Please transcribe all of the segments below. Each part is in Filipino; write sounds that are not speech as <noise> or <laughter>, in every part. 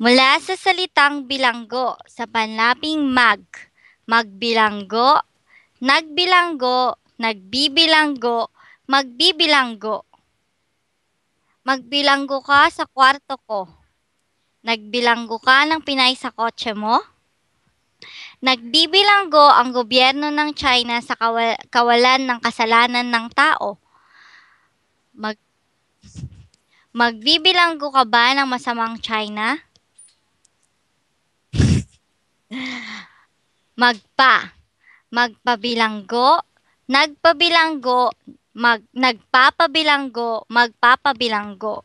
Mula sa salitang bilanggo sa panlaping mag, magbilanggo, nagbilanggo, nagbibilanggo, magbibilanggo. Magbilanggo ka sa kwarto ko. Nagbilanggo ka ng pinay sa kotse mo? Nagbibilanggo ang gobyerno ng China sa kawa- kawalan ng kasalanan ng tao. Mag Magbibilanggo ka ba ng masamang China? Magpa. Magpabilanggo, nagpabilanggo, mag nagpapabilanggo, magpapabilanggo.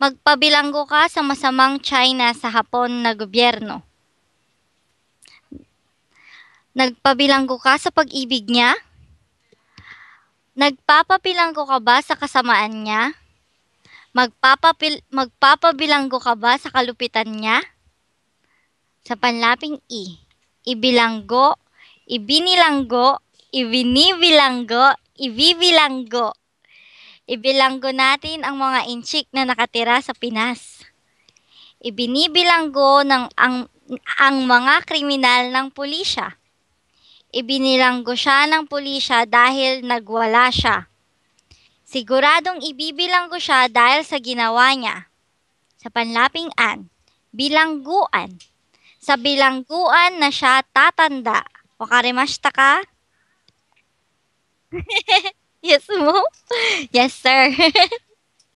Magpabilanggo ka sa masamang China sa Hapon na gobyerno. Nagpabilanggo ka sa pag-ibig niya? Nagpapabilanggo ka ba sa kasamaan niya? Magpapapil magpapabilanggo ka ba sa kalupitan niya? Sa panlaping i, ibilanggo, ibinilanggo, ibinibilanggo, ibibilanggo. Ibilanggo natin ang mga inchik na nakatira sa Pinas. Ibinibilanggo ng ang, ang mga kriminal ng pulisya. Ibinilanggo siya ng pulisya dahil nagwala siya. Siguradong ibibilanggo siya dahil sa ginawa niya. Sa panlaping an, bilangguan. Sa bilangguan na siya tatanda. Wakarimashita ka? <laughs> yes mo? Yes, sir. <laughs>